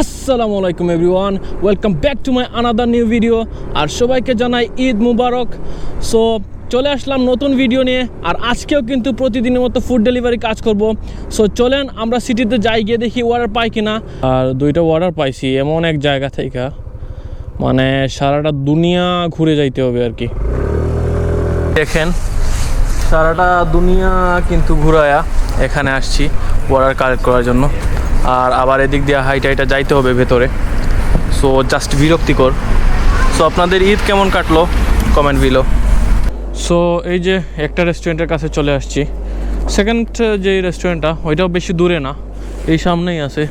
আসসালামু আলাইকুম everyone, welcome back to my another new video, আর সবাইকে জানাই ঈদ মুবারক। সো, চলে আসলাম নতুন ভিডিও নিয়ে, আর আজকেও কিন্তু প্রতিদিনের মতো ফুড ডেলিভারি কাজ করব। সো, চলেন আমরা সিটিতে যাই, গিয়ে দেখি অর্ডার পাই কিনা। আর দুইটা অর্ডার পাইছি, এমন এক জায়গা থেকে। মানে সারাটা দুনিয়া ঘুরে যাইতে হবে আর কি। দেখেন, সারাটা দুনিয়া কিন্তু ঘুরায়া এখানে আসছি অর্ডার কালেক্ট করার জন্য। আর আবার এদিক দিয়ে হাইটা হাইটা যাইতে হবে ভেতরে। সো জাস্ট বিরক্তিকর। সো আপনাদের ঈদ কেমন কাটলো? কমেন্ট বিলো সো এই যে একটা রেস্টুরেন্টের কাছে চলে আসছি। সেকেন্ড যে রেস্টুরেন্টটা ওইটাও বেশি দূরে না। এই সামনেই আছে।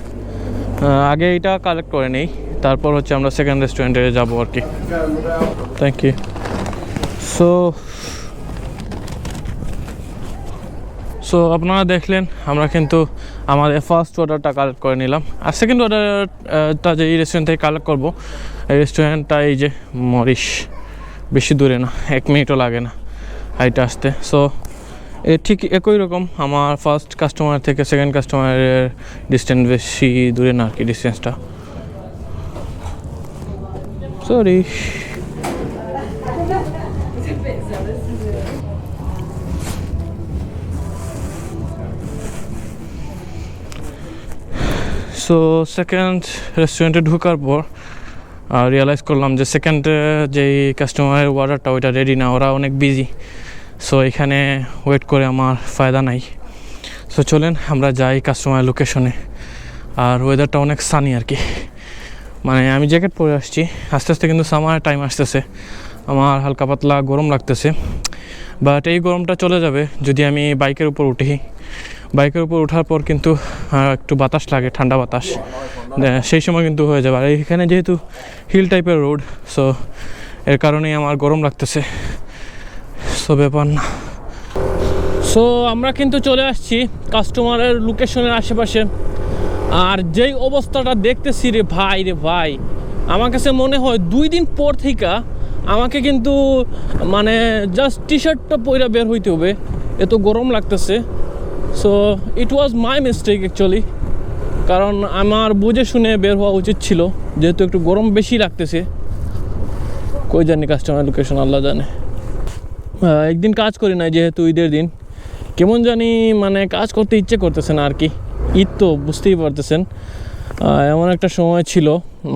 আগে এটা কালেক্ট করে নেই। তারপর হচ্ছে আমরা সেকেন্ড রেস্টুরেন্টে যাব আর কি। থ্যাংক ইউ সো সো আপনারা দেখলেন, আমরা কিন্তু আমাদের ফার্স্ট অর্ডারটা কালেক্ট করে নিলাম। আর সেকেন্ড অর্ডারটা যে এই রেস্টুরেন্ট থেকে কালেক্ট করব, এই রেস্টুরেন্টটা এই যে মরিশ বেশি দূরে না, এক মিনিটও লাগে না হাইটা আসতে। সো এ ঠিক একই রকম, আমার ফার্স্ট কাস্টমার থেকে সেকেন্ড কাস্টমারের ডিস্টেন্স বেশি দূরে না আর কি ডিস্টেন্সটা সরি সো সেকেন্ড রেস্টুরেন্টে ঢোকার পর রিয়েলাইজ করলাম যে সেকেন্ডে যেই কাস্টমারের অর্ডারটা ওইটা রেডি না, ওরা অনেক বিজি সো এখানে ওয়েট করে আমার ফায়দা নাই। সো চলেন আমরা যাই কাস্টমার লোকেশনে আর ওয়েদারটা অনেক সানি আর কি মানে আমি জ্যাকেট পরে আসছি। আস্তে আস্তে কিন্তু সামার টাইম আসতেছে। আমার হালকা পাতলা গরম লাগতেছে। বাট এই গরমটা চলে যাবে যদি আমি বাইকের উপর উঠি। বাইকের উপর ওঠার পর কিন্তু একটু বাতাস লাগে, ঠান্ডা বাতাস। সেই সময় কিন্তু হয়ে যাবে। আর এখানে যেহেতু হিল টাইপের রোড সো এর কারণেই আমার গরম লাগতেছে। সো ব্যাপার না। সো আমরা কিন্তু চলে আসছি কাস্টমারের লোকেশনের আশেপাশে। আর যেই অবস্থাটা দেখতেছি রে ভাই রে ভাই, আমার কাছে মনে হয় দুই দিন পর থেকে আমাকে কিন্তু মানে জাস্ট টি শার্টটা পরে বের হইতে হবে। এত গরম লাগতেছে। So it was my mistake actually কারণ আমার বুঝে শুনে বের হওয়া উচিত ছিল, যেহেতু একটু গরম বেশি লাগতেছে। কই জানি কাস্টমার লোকেশন আল্লাহ জানে। একদিন কাজ করি না যেহেতু ঈদের দিন। কেমন জানি মানে কাজ করতে ইচ্ছে করতেছে না আর কি। ঈদ তো বুঝতেই পারতেছেন। এমন একটা সময় ছিল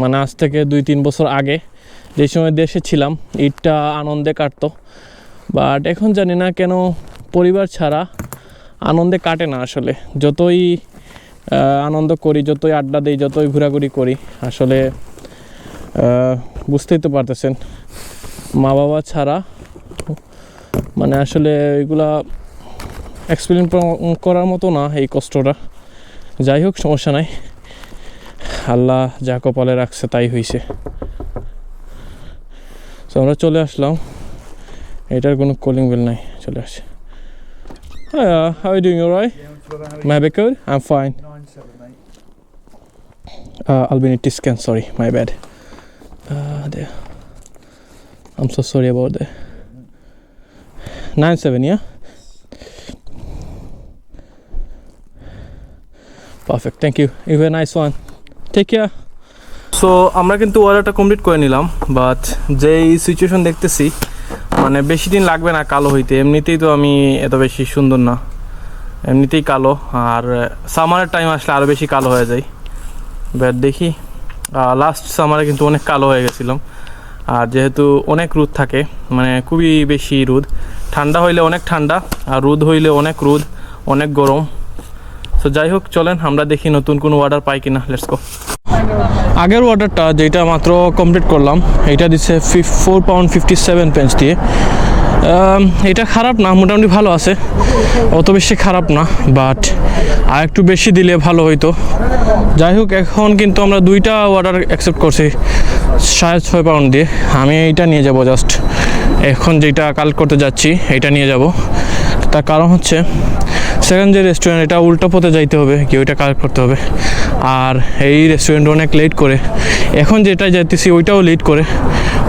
মানে আজ থেকে দুই তিন বছর আগে, যে সময় দেশে ছিলাম, ঈদটা আনন্দে কাটতো। বাট এখন জানি না কেন, পরিবার ছাড়া আনন্দে কাটে না আসলে। যতই আনন্দ করি, যতই আড্ডা দিই, যতই ঘোরাঘুরি করি, আসলে বুঝতেই তো পারতেছেন। মা বাবা ছাড়া মানে আসলে এগুলা এক্সপ্লেন করার মতো না এই কষ্টটা। যাই হোক, সমস্যা নাই। আল্লাহ যা কপালে রাখছে, তাই হয়েছে তো আমরা চলে আসলাম। এটার কোনো কলিং বেল নাই, চলে আসছে। Hi, uh, how are you doing? All right? My back good? I'm fine. Uh, Albinity scan, sorry, my bad. Uh, there. I'm so sorry about that. Nine seven, yeah. Perfect. Thank you. You have a nice one. Take care. So আমরা কিন্তু অর্ডারটা complete করে নিলাম but যেই situation দেখতেছি মানে বেশি দিন লাগবে না কালো হইতে। এমনিতেই তো আমি এত বেশি সুন্দর না। এমনিতেই কালো। আর সামারের টাইম আসলে আরও বেশি কালো হয়ে যায়। বাট দেখি লাস্ট সামারে কিন্তু অনেক কালো হয়ে গেছিলাম। আর যেহেতু অনেক রোদ থাকে মানে খুবই বেশি রোদ। ঠান্ডা হইলে অনেক ঠান্ডা, আর রোদ হইলে অনেক রোদ, অনেক গরম। তো যাই হোক, চলেন, আমরা দেখি নতুন কোনো অর্ডার পাই কিনা। লেটস গো আগের অর্ডারটা যেটা মাত্র কমপ্লিট করলাম এটা দিচ্ছে four pound fifty seven pence দিয়ে। এটা খারাপ না, মোটামুটি ভালো আছে। অত বেশি খারাপ না বাট আর একটু বেশি দিলে ভালো হইতো। যাই হোক, এখন কিন্তু আমরা দুইটা অর্ডার অ্যাকসেপ্ট করছি, সাড়ে ছয় পাউন্ড দিয়ে। আমি এইটা নিয়ে যাব জাস্ট এখন যেটা কালেক্ট করতে যাচ্ছি এটা নিয়ে যাব। তার কারণ হচ্ছে সেকেন্ড যে রেস্টুরেন্ট এটা উল্টো পথে যাইতে হবে কি ওইটা কালেক্ট করতে হবে। আর এই রেস্টুরেন্ট অনেক লেট করে। এখন যেটা যাইতেছি, ওইটাও লেট করে।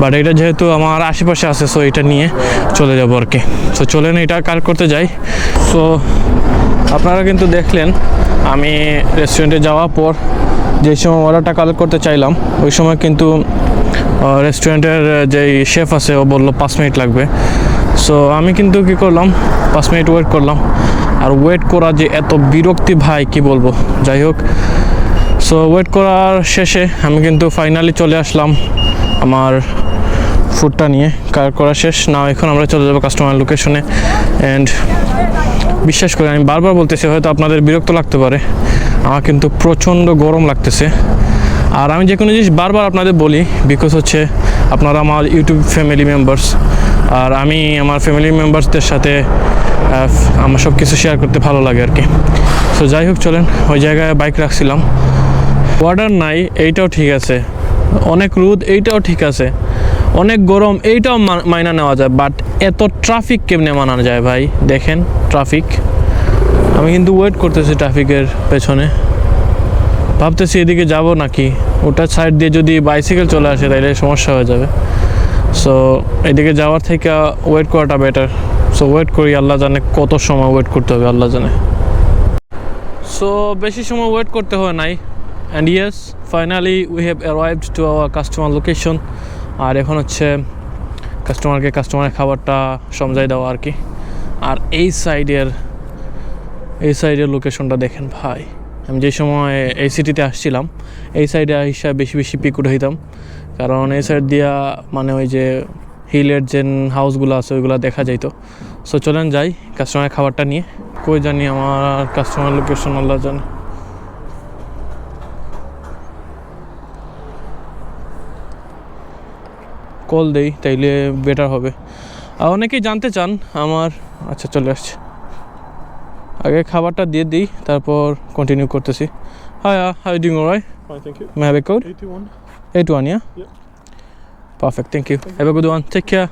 বাট এটা যেহেতু আমার আশেপাশে আছে সো এটা নিয়ে চলে যাব আর কি। সো চলেন, এটা কালেক্ট করতে যাই। সো আপনারা কিন্তু দেখলেন, আমি রেস্টুরেন্টে যাওয়ার পর যে সময় অর্ডারটা কালেক্ট করতে চাইলাম, ওই সময় কিন্তু রেস্টুরেন্টের যে শেফ আছে, ও বলল, পাঁচ মিনিট লাগবে। সো আমি কিন্তু কি করলাম, পাঁচ মিনিট ওয়েট করলাম। আর ওয়েট করা যে এত বিরক্তি ভাই, কি বলব? যাই হোক সো ওয়েট করার শেষে আমি কিন্তু ফাইনালি চলে আসলাম আমার ফুডটা নিয়ে। কার করা শেষ? না এখন আমরা চলে যাব কাস্টমার লোকেশনে অ্যান্ড বিশ্বাস করে আমি বারবার বলতেছি, হয়তো আপনাদের বিরক্ত লাগতে পারে। আমার কিন্তু প্রচণ্ড গরম লাগতেছে। আর আমি যে কোনো জিনিস বারবার আপনাদের বলি বিকজ হচ্ছে আপনারা আমার ইউটিউব ফ্যামিলি মেম্বার্স আর আমি আমার ফ্যামিলি মেম্বার্সদের সাথে আমার সব কিছু শেয়ার করতে ভালো লাগে আর কি। সো যাই হোক, চলেন, ওই জায়গায় বাইক রাখছিলাম। ওয়াটার নাই, এইটাও ঠিক আছে। অনেক রোদ, এইটাও ঠিক আছে। অনেক গরম, এইটাও মাইনা নেওয়া যায়। বাট এত ট্রাফিক কেমনে মানা যায় ভাই? দেখেন ট্রাফিক আমি কিন্তু ওয়েট করতেছি ট্রাফিকের পেছনে। ভাবতেছি এদিকে যাব নাকি? ওটা সাইড দিয়ে যদি বাইসাইকেল চলে আসে তাহলে সমস্যা হয়ে যাবে। সো এদিকে যাওয়ার থেকে ওয়েট করাটা বেটার সো ওয়েট করি, আল্লাহ জানে কত সময় ওয়েট করতে হবে, আল্লাহ জানে। সো বেশি সময় ওয়েট করতে হয় নাই। And yes finally we have arrived to our customer location আর এখন হচ্ছে কাস্টমারকে কাস্টমারের খাবারটা সমঝাই দেওয়া আর কি। আর এই সাইডের এই সাইডের লোকেশনটা দেখেন ভাই। আমি যে সময় এই সিটিতে আসছিলাম, এই সাইডে হিসাবে বেশি বেশি পিক উঠাইতাম। কারণ এই সাইড দিয়া মানে ওই যে হিলের যে হাউসগুলো আছে ওইগুলো দেখা যাইতো। সো চলেন যাই কাস্টমারের খাবারটা নিয়ে। কই জানি আমার কাস্টমার লোকেশন আল্লাহ জানে। কল দেই তাইলে বেটার হবে। আর অনেকেই জানতে চান আমার আচ্ছা চলে আসছে। আগে খাবারটা দিয়ে দিই তারপর কন্টিনিউ করতেছি। হাই হাই ডিং রাই Fine, thank you. May have a code 81. Eight one yeah perfect thank you have a good one take care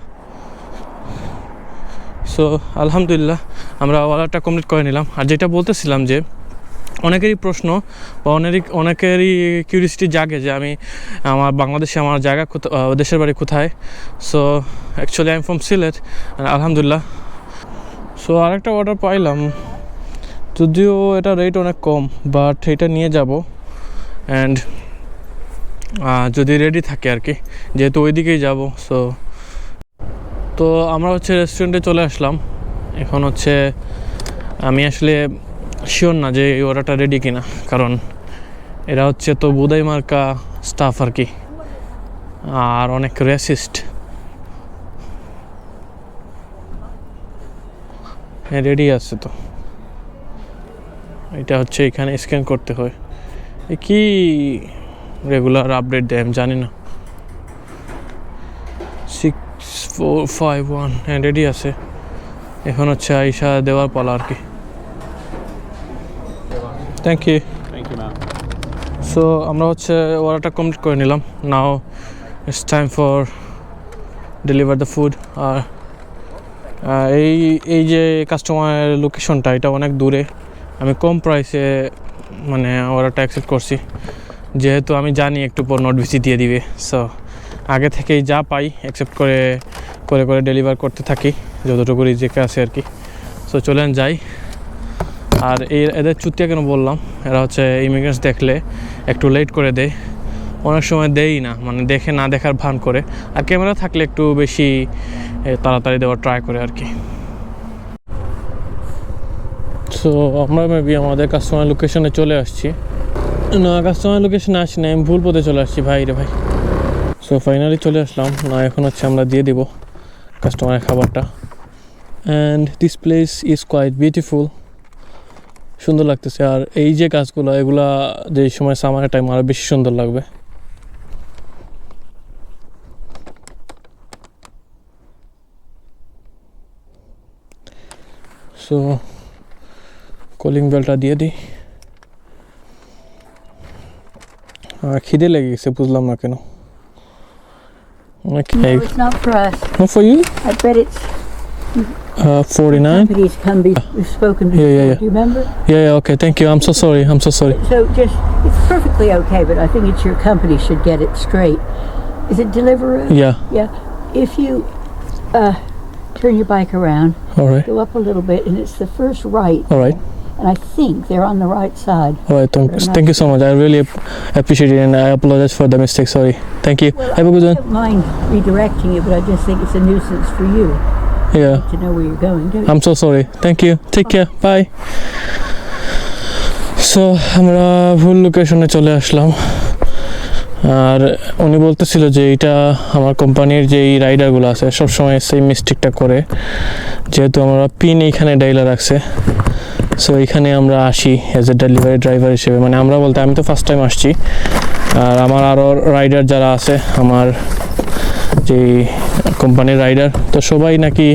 so আলহামদুলিল্লাহ আমরা অর্ডারটা কমপ্লিট করে নিলাম। আর যেটা বলতেছিলাম যে, অনেকেরই প্রশ্ন বা অনেকেরই অনেকেরই কিউরিয়াসিটি জাগে যে আমি আমার বাংলাদেশে আমার জায়গা দেশের বাড়ি কোথায়। So actually I am from Sylhet আলহামদুলিল্লাহ। সো আরেকটা অর্ডার পাইলাম। যদিও এটা রেট অনেক কম বাট এটা নিয়ে যাব। অ্যান্ড যদি রেডি থাকে আর কি। যেহেতু ওইদিকেই যাব সো তো আমরা হচ্ছে রেস্টুরেন্টে চলে আসলাম। এখন হচ্ছে আমি আসলে শিওর না যে এই অর্ডারটা রেডি কিনা, কারণ এরা হচ্ছে তো বুদাই মার্কা স্টাফ আর কি, আর অনেক রেসিস্ট হ্যাঁ রেডি আছে তো। এটা হচ্ছে এখানে স্ক্যান করতে হয়। কি? রেগুলার আপডেট দেয় আমি জানি না। সিক্স ফোর ফাইভ ওয়ান হ্যাঁ রেডি আছে। এখন হচ্ছে আইসা দেওয়ার পালা আর কি। Thank you you, ma'am. So আমরা হচ্ছে অর্ডারটা কমপ্লিট করে নিলাম। Now it's time for deliver the food আর এই এই যে কাস্টমারের লোকেশনটা এটা অনেক দূরে। আমি কম প্রাইসে মানে অর্ডারটা অ্যাকসেপ্ট করছি। যেহেতু আমি জানি একটু পর নোট ভিসি দিয়ে দিবে সো আগে থেকেই যা পাই অ্যাকসেপ্ট করে করে করে ডেলিভার করতে থাকি, যতটুকু রিজেকে আছে আর কি। সো চলেন যাই। আর এই এদের চুতিয়া কেন বললাম? এরা হচ্ছে ইমিগ্রেন্টস দেখলে একটু লেট করে দেয়। অনেক সময় দেই না মানে দেখে না দেখার ভান করে। আর ক্যামেরা থাকলে একটু বেশি তাড়াতাড়ি দেওয়ার ট্রাই করে আর কি। সো আমরা মেবি আমাদের কাস্টমার লোকেশনে চলে আসছি। না কাস্টমার লোকেশনে আসি না আমি ভুল পথে চলে আসছি, ভাই রে ভাই। সো ফাইনালি চলে আসলাম। না, এখন হচ্ছে আমরা দিয়ে দিব কাস্টমারের খাবারটা। And this place is quite beautiful সুন্দর লাগতেছে। আর এই যে কাজগুলো এগুলা যে সময় সামারের টাইম আরও বেশি সুন্দর লাগবে। সো কলিং বেলটা দিয়ে দিই। খিদে লেগে গেছে বুঝলাম না কেন No, it's not for us. For you I bet it's forty nine companies come be, we've spoken before. Yeah, yeah, yeah. Do you remember? Yeah, okay, thank you. I'm so sorry. I'm so sorry. So just, it's perfectly okay, but I think it's your company should get it straight. Is it Deliveroo? Yeah, Yeah. If you uh, turn your bike around, all right, go up a little bit, and it's the first right, all right. And I think they're on the right side. All right, thank, thank you so much. I really ap- appreciate it and I apologize for the mistake. Sorry. Thank you. Well, Have a good I one. don't mind redirecting you, but I just think it's a nuisance for you Yeah. to know where you're going, don't you? I'm so sorry. Thank you. Take care. Bye. So আমরা ভুল লোকেশনে চলে আসলাম আর উনি বলতেছিল যে এটা আমার কোম্পানির যে এই রাইডারগুলো আছে সবসময় সেই মিস্টেকটা করে যেহেতু আমরা পিন এইখানে ডাইলা রাখছে সো এখানে আমরা আসি অ্যাজ এ ডেলিভারি ড্রাইভার হিসেবে। মানে আমরা বলতে, আমি তো ফার্স্ট টাইম আসছি। আর আমার আরও রাইডার যারা আছে, আমার যে কোম্পানির রাইডার তো সবাই নাকি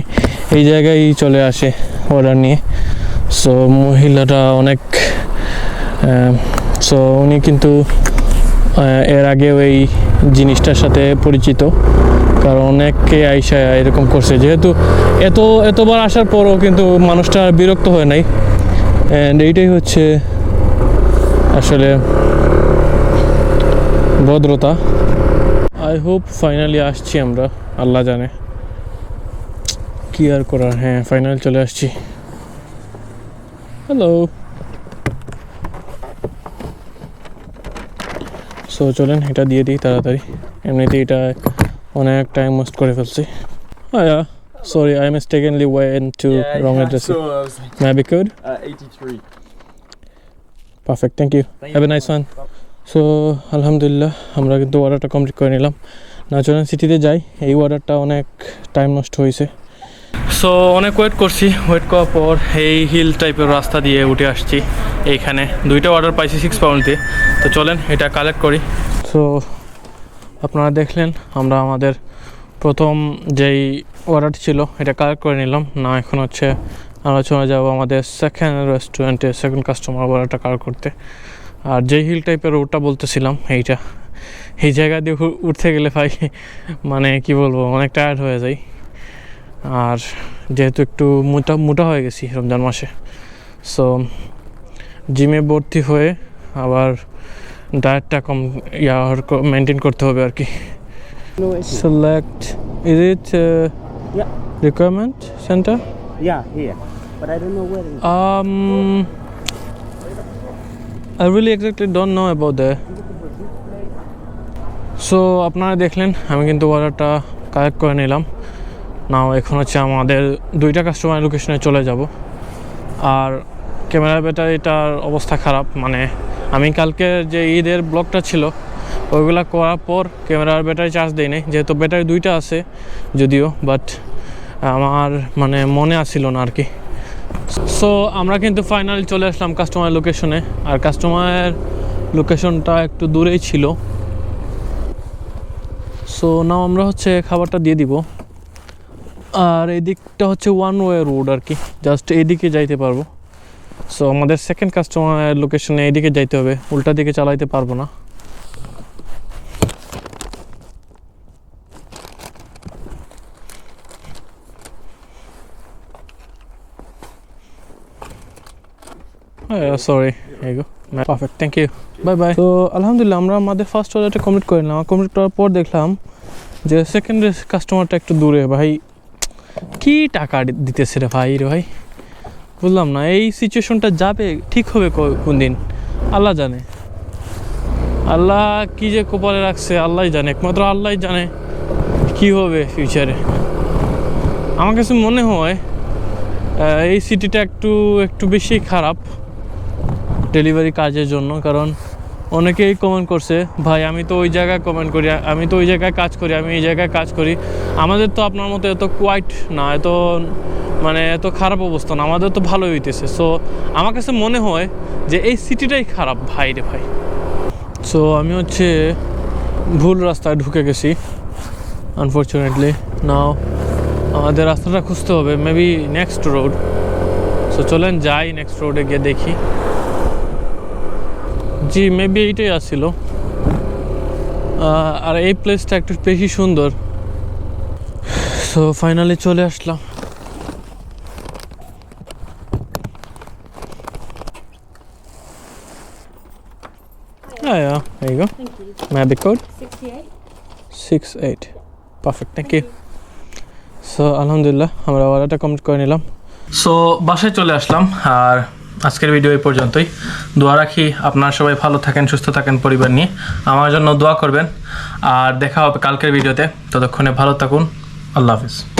এই জায়গায় চলে আসে অর্ডার নিয়ে। সো মহিলাটা অনেক সো উনি কিন্তু এর আগেও এই জিনিসটার সাথে পরিচিত। কারণ অনেককে আইসা এরকম করছে। যেহেতু এত, এতবার আসার পরও কিন্তু মানুষটা বিরক্ত হয় নাই। অ্যান্ড এইটাই হচ্ছে আসলে ভদ্রতা। আই হোপ ফাইনালি আসছি আমরা, আল্লাহ জানে। কি আর করার হ্যাঁ ফাইনাল চলে আসছি। হ্যালো সো চলেন, এটা দিয়ে দিই তাড়াতাড়ি। এমনিতে এটা অনেক টাইম ওয়েস্ট করে ফেলছি। হ্যাঁ sorry I mistakenly went to wrong address I saw, I was like, may be could uh, 83. Perfect thank you Thank have a. Nice one so আলহামদুলিল্লাহ আমরা কিন্তু অর্ডারটা কমপ্লিট করে নিলাম। নাচুরান সিটিতে যাই এই অর্ডারটা অনেক টাইম নষ্ট হয়েছে। সো অনেক ওয়েট করছি। ওয়েট করার পর এই হিল টাইপের রাস্তা দিয়ে উঠে আসছি। এইখানে দুইটা অর্ডার পাইছি সিক্স পাউন্ড দিয়ে। তো চলেন এটা কালেক্ট করি। সো আপনারা দেখলেন আমরা আমাদের প্রথম যেই অর্ডার ছিল এটা কালেক্ট করে নিলাম। না এখন হচ্ছে আমরা চলে যাব আমাদের সেকেন্ড রেস্টুরেন্টে সেকেন্ড কাস্টমার অর্ডারটা কালেক্ট করতে। আর যেই হিল টাইপের রোডটা বলতেছিলাম এইটা। এই জায়গা দিয়ে উঠতে গেলে ভাই মানে কি বলব অনেক টায়ার্ড হয়ে যায় আর যেহেতু একটু মোটা মোটা হয়ে গেছি রমজান মাসে সো জিমে ভর্তি হয়ে আবার ডায়েটটা কম ইয়া মেনটেন করতে হবে আর কি। Select is it Yeah. Requirement center Yeah, here. But I don't know where it is. Um, I really exactly don't know about that. So আপনারা দেখলেন আমি কিন্তু অর্ডারটা কালেক্ট করে নিলাম নাও এখন হচ্ছে আমাদের দুইটা কাস্টমার লোকেশনে চলে যাব আর ক্যামেরা ব্যাটারিটার অবস্থা খারাপ মানে আমি কালকে যে ঈদের ব্লগটা ছিল ওইগুলা করার পর ক্যামেরার ব্যাটারি চার্জ দেই নাই, যেহেতু ব্যাটারি দুইটা আছে যদিও বাট আমার মানে মনে আসছিল না আর কি। সো আমরা কিন্তু ফাইনালি চলে আসলাম কাস্টমার লোকেশনে আর কাস্টমার লোকেশনটা একটু দূরেই ছিল। সো নাও আমরা হচ্ছে খাবারটা দিয়ে দিব। আর এই দিকটা হচ্ছে ওয়ান ওয়ে রোড আর কি জাস্ট এইদিকে যাইতে পারব। সো আমাদের সেকেন্ড কাস্টমার লোকেশনে এইদিকে যাইতে হবে, উল্টা দিকে চালাইতে পারব না। সরি এই go perfect thank you bye bye তো আলহামদুলিল্লাহ আমরা আমাদের ফার্স্ট অর্ডারটা কমপ্লিট করে নিলাম। কমপ্লিট করার পর দেখলাম যে সেকেন্ড কাস্টমারটা একটু দূরে। ভাই, কি টাকা দিতেছে রে ভাই রে ভাই? বুঝলাম না। এই সিচুয়েশনটা যাবে, ঠিক হবে কোন দিন আল্লাহ জানে। আল্লাহ কি যে কপালে রাখছে, আল্লাহ জানে। একমাত্র আল্লাহ জানে কি হবে ফিউচারে আমার কাছে মনে হয় এই সিটিটা একটু একটু বেশি খারাপ। ডেলিভারি কাজের জন্য, কারণ অনেকেই কমেন্ট করছে, ভাই, আমি তো ওই জায়গায় কমেন্ট করি, আমি তো ওই জায়গায় কাজ করি, আমি এই জায়গায় কাজ করি। আমাদের তো আপনার মতো এত কোয়াইট না, এত মানে এত খারাপ অবস্থা না, আমাদের তো ভালোই হইতেছে। সো আমার কাছে মনে হয় যে এই সিটিটাই খারাপ, ভাই রে ভাই। সো আমি হচ্ছে ভুল রাস্তায় ঢুকে গেছি আনফর্চুনেটলি নাও আমাদের রাস্তাটা খুঁজতে হবে মেবি নেক্সট রোড সো চলেন যাই নেক্সট রোডে গিয়ে দেখি। জি মেবি এইটাই আসছিল আর এই প্লেসটা একটু বেশি সুন্দর সো ফাইনালি চলে আসলাম Yeah, yeah, there you go. Thank you. May I have the code? 68. Six eight perfect thank you so আলহামদুলিল্লাহ আমরা অর্ডারটা কমপ্লিট করে নিলাম সো বাসায় চলে আসলাম আর আজকের ভিডিও এই পর্যন্তই। দোয়া রাখি আপনারা সবাই ভালো থাকেন, সুস্থ থাকেন পরিবার নিয়ে। আমার জন্য দোয়া করবেন। আর দেখা হবে কালকের ভিডিওতে ততক্ষণে ভালো থাকুন। আল্লাহ হাফিজ।